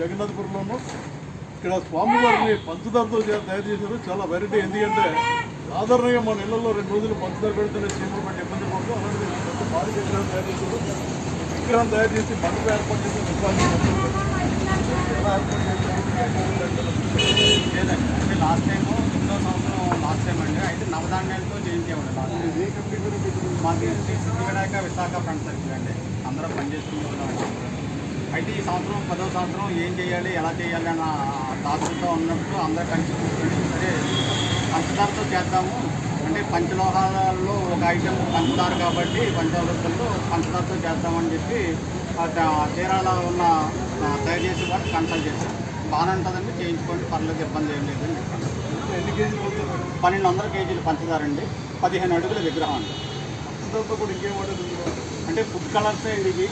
జగన్నాథపురంలోను ఇక్కడ స్వామివారిని పంచదారతో తయారు చేశారు. చాలా వెరైటీ ఎందుకంటే సాధారణంగా మన ఇళ్ళలో రెండు రోజులు పంచదార పెడితేనే చీమలు పట్టి ఇబ్బంది పడుతూ. అలాంటిది పెద్ద భారీ విగ్రహం తయారు చేశారు. విగ్రహం తయారు చేసి మండపం ఏర్పాటు చేసి విగ్రహాన్ని ఎలా ఏర్పాటు చేశారు? లాస్ట్ టైం ఎన్నో సంవత్సరం లాస్ట్ టైం అండి. అయితే నవధాన్యాలతో చేయించేవాడు last time. Shri Vinayaka Visakha front circle అండి. అందరూ పనిచేస్తుంది అయితే ఈ సంవత్సరం పదో సంవత్సరం ఏం చేయాలి ఎలా చేయాలి అన్న తాత్పర్యంతో ఉన్నప్పుడు అందరూ కలిసి కూర్చొని సరే పంచదారతో చేద్దాము. అంటే పంచలోహాలలో ఒక ఐటెం పంచదార కాబట్టి పంచలోహాలతో పంచదారతో చేద్దామని చెప్పి చీరాల ఉన్న తయారు చేసే వాళ్ళు కన్సల్ట్ చేశారు. బాగానే ఉంటుందండి చేయించుకోండి పర్లేదు ఇబ్బంది ఏం లేదండి ఎన్ని కేజీలు పోతుంది పన్నెండు వందల కేజీలు పంచదార అండి. పదిహేను అడుగుల విగ్రహం అండి. పంచదారతో? అంటే ఫుడ్ కలర్స్ ఇవి.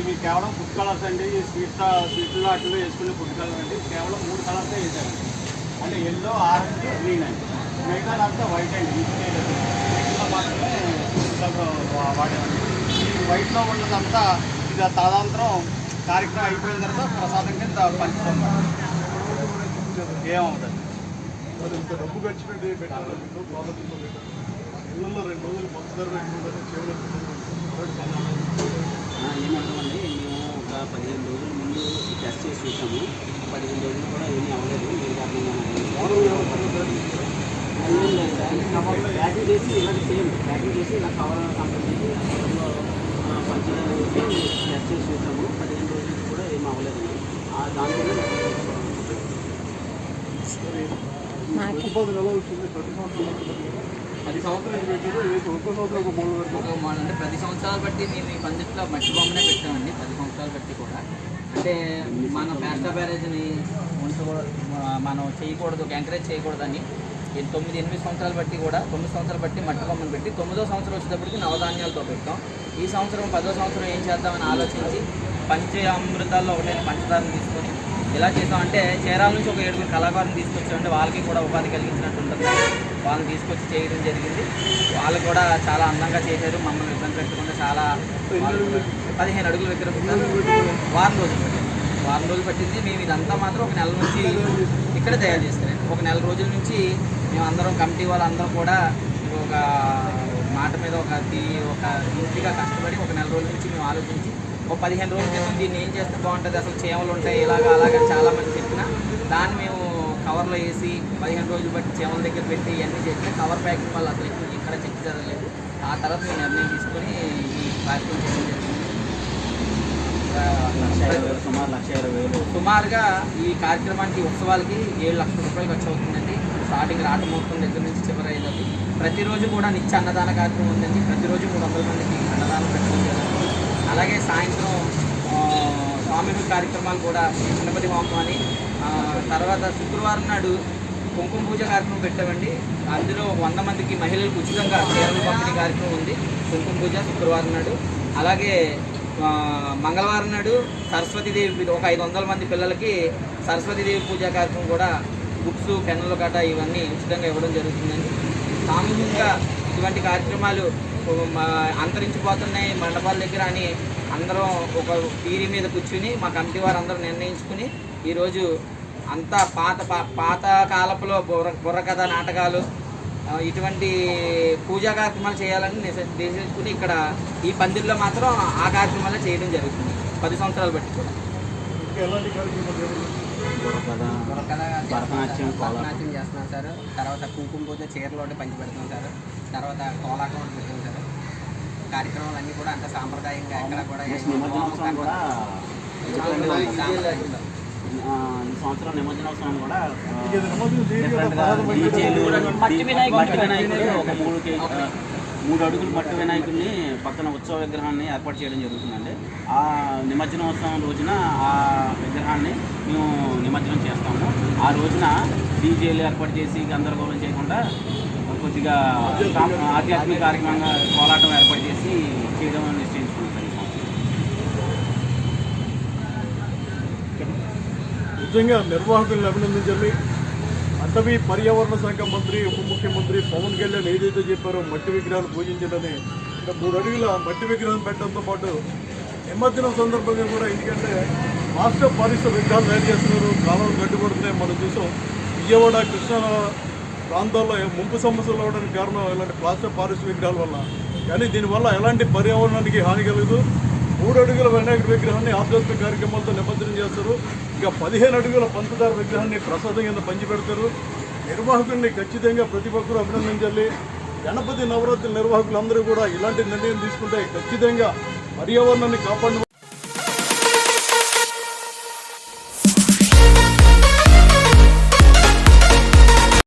ఇవి కేవలం ఫుడ్ కలర్స్ అండి ఈ స్వీట్ స్వీట్లో అట్లలో వేసుకునే ఫుడ్ కలర్ అండి. కేవలం మూడు కలర్సే వేసారండి అంటే ఎల్లో ఆరెంజ్ గ్రీన్ అండి. మిగతా అంతా వైట్ అండి. వీటిలో మాత్రమే వాడామండి ఈ వైట్లో ఉన్నదంతా ఇది తదనంతరం కార్యక్రమం అయిపోయిన తర్వాత ప్రసాదం కింద పంచుతాం. ఏమవుతుంది? ఇంత డబ్బు ఖర్చు పెట్టి పెట్టాలి ఎన్నో ప్రాజెక్టులు రెండు రోజులు పంచదార పెట్టుకుంటే ఏమంటామండి మేము ఒక పదిహేను రోజుల ముందు టెస్ట్ చేసి చూసాము. పదిహేను రోజులు కూడా ఏమీ అవ్వలేదు. ఏ కారణంగా ప్యాకింగ్ చేసి ఇలాంటి సేమ్ ప్యాకింగ్ చేసి ఇలా కవర్ కంపెనీ వేసి టెస్ట్ చేసి చూసాము పదిహేను రోజులు కూడా ఏమీ అవ్వలేదండి ఆ దానివల్ల ఎలా వచ్చింది? ప్రతి సంవత్సరం ఉంటుంది. పది సంవత్సరాలు పెట్టారు ఒక్కో సంవత్సరం ఒక మూడు ఒక మోడల్ అంటే పది సంవత్సరాలు బట్టి మేము ఈ పందిట్లో మట్టి బొమ్మనే పెట్టామండి పది సంవత్సరాలు బట్టి కూడా. అంటే మన పేస్టా బ్యారేజ్ని ఉంచకూడదు మనం చేయకూడదు ఎంకరేజ్ చేయకూడదని తొమ్మిది ఎనిమిది సంవత్సరాలు బట్టి కూడా తొమ్మిది సంవత్సరాలు బట్టి మట్టి బొమ్మను పెట్టి తొమ్మిదో సంవత్సరం వచ్చేటప్పటికి నవధాన్యాలతో పెట్టాం. ఈ సంవత్సరం పదో సంవత్సరం ఏం చేద్దామని ఆలోచించి పంచ అమృతాల్లో ఒకటైన పంచదారని తీసుకొని ఎలా చేసాం అంటే చీరాల నుంచి ఒక ఏడుగురు కళాకారుని తీసుకొచ్చామంటే వాళ్ళకి కూడా ఉపాధి కలిగించినట్టు ఉంటుంది. వాళ్ళని తీసుకొచ్చి చేయడం జరిగింది. వాళ్ళు కూడా చాలా అందంగా చేశారు. మమ్మల్ని ఇబ్బంది పెట్టకుండా చాలా పదిహేను అడుగులు విగ్రహం వారం రోజులు పట్టింది. వారం రోజులు పట్టింది. మేము ఇదంతా మాత్రం ఒక నెల నుంచి ఇక్కడ తయారు చేస్తున్నాం. ఒక నెల రోజుల నుంచి మేము అందరం కమిటీ వాళ్ళందరం కూడా ఒక మాట మీద ఒక ఒక ఇంటిగా కష్టపడి ఒక నెల రోజుల నుంచి మేము ఆలోచించి ఒక పదిహేను రోజుల క్రితం దీన్ని ఏం చేస్తే బాగుంటుంది? అసలు చేమలు ఉంటాయి? ఇలాగా అలాగా చాలా మంది చెప్పిన దాన్ని మేము కవర్లో వేసి పదిహేను రోజులు బట్టి చీమల దగ్గర పెట్టి ఇవన్నీ చేస్తే కవర్ ప్యాకింగ్ వల్ల అసలు ఎక్కువ ఇక్కడ చెక్ జరగలేదు. ఆ తర్వాత మేము నిర్ణయం తీసుకొని ఈ కార్యక్రమం చేయడం జరిగింది. సుమారుగా ఈ కార్యక్రమానికి ఉత్సవాలకి ఏడు లక్షల రూపాయలు ఖర్చు అవుతుందండి. స్టార్టింగ్ రాటముహూర్తం దగ్గర నుంచి చివరి అయ్యేది ప్రతిరోజు కూడా నిత్య అన్నదాన కార్యక్రమం ఉందండి. ప్రతిరోజు మూడు వందల మందికి అన్నదానం పెట్టడం జరుగుతుంది. అలాగే సాయంత్రం స్వామి కార్యక్రమాలు కూడా గణపతి హోమం అని తర్వాత శుక్రవారం నాడు కుంకుమ పూజ కార్యక్రమం పెట్టామండి. అందులో వంద మందికి మహిళలకు ఉచితంగా చీరలు పంపిణీ కార్యక్రమం ఉంది. కుంకుమ పూజ శుక్రవారం నాడు. అలాగే మంగళవారం నాడు సరస్వతీదేవి ఒక ఐదు వందల మంది పిల్లలకి సరస్వతీదేవి పూజ కార్యక్రమం కూడా బుక్స్ పెన్నులు గట్రా ఇవన్నీ ఉచితంగా ఇవ్వడం జరుగుతుందండి. సామూహికంగా ఇటువంటి కార్యక్రమాలు అంతరించిపోతున్నాయి మండపాల దగ్గర అని అందరం ఒక పీరి మీద కూర్చుని మా కమిటీ వారు అందరూ నిర్ణయించుకుని ఈరోజు అంతా పాత పా- పాత కాలపులో బుర్ర బుర్రకథ నాటకాలు ఇటువంటి పూజా కార్యక్రమాలు చేయాలని నిశ్చయించుకుని ఇక్కడ ఈ పందిరిలో మాత్రం ఆ కార్యక్రమాలే చేయడం జరుగుతుంది. పది సంవత్సరాలు బట్టి కూడా భరతనాట్యం, చేస్తున్నాం సార్. తర్వాత కుంకుమ పూజ చీరలు ఒకటి పంచి పెడుతున్నాం సార్. తర్వాత కోలాటం ఒకటి పెడుతున్నాం సార్. కార్యక్రమాలు అన్నీ కూడా అంత సాంప్రదాయంగా ఎక్కడ కూడా ఈ సంవత్సరం నిమజ్జనోత్సవం కూడా డిఫరెంట్గా డీజేలు, మట్టి వినాయకుడు. ఒక మూడు మూడు అడుగులు మట్టి వినాయకుడిని పక్కన ఉత్సవ విగ్రహాన్ని ఏర్పాటు చేయడం జరుగుతుందండి. ఆ నిమజ్జనోత్సవం రోజున ఆ విగ్రహాన్ని మేము నిమజ్జనం చేస్తాము. ఆ రోజున డీజేలు ఏర్పాటు చేసి గందరగోళం చేయకుండా కొద్దిగా సాం- ఆధ్యాత్మిక కార్యక్రమంగా కోలాటం ఏర్పాటు చేసి చేయడం నిశ్చయించుకున్నాం సార్ ఈ సంవత్సరం నిజంగా నిర్వాహకులను అభినందించాలి అటవీ పర్యావరణ శాఖ మంత్రి ఉప ముఖ్యమంత్రి పవన్ కళ్యాణ్ ఏదైతే చెప్పారో మట్టి విగ్రహాలు పూజించాలని ఇక్కడ మూడు అడుగుల మట్టి విగ్రహం పెట్టడంతో పాటు నిమజ్జనం సందర్భంగా కూడా ఎందుకంటే రాష్ట్ర పారిశ్ర విగ్రహాలు తయారు చేస్తున్నారు. కాలువలు గడ్డిపడుతున్నాయి. మనం చూసాం విజయవాడ కృష్ణా ప్రాంతాల్లో ముంపు సమస్యలు అవడానికి కారణం ఇలాంటి ప్లాస్టర్ పారిశ్ర విగ్రహాల వల్ల. కానీ దీనివల్ల ఎలాంటి పర్యావరణానికి హాని కలగదు. మూడు అడుగుల వినాయక విగ్రహాన్ని ఆధ్యాత్మిక కార్యక్రమాలతో నిమజ్జనం చేస్తారు. ఇంకా పదిహేను అడుగుల పంచదార విగ్రహాన్ని ప్రసాదం కింద పంచిపెడతారు. నిర్వాహకుల్ని ఖచ్చితంగా ప్రతి ఒక్కరూ అభినందించాలి. గణపతి నవరాత్రి నిర్వాహకులందరూ కూడా ఇలాంటి నిర్ణయం తీసుకుంటే ఖచ్చితంగా పర్యావరణాన్ని కాపాడు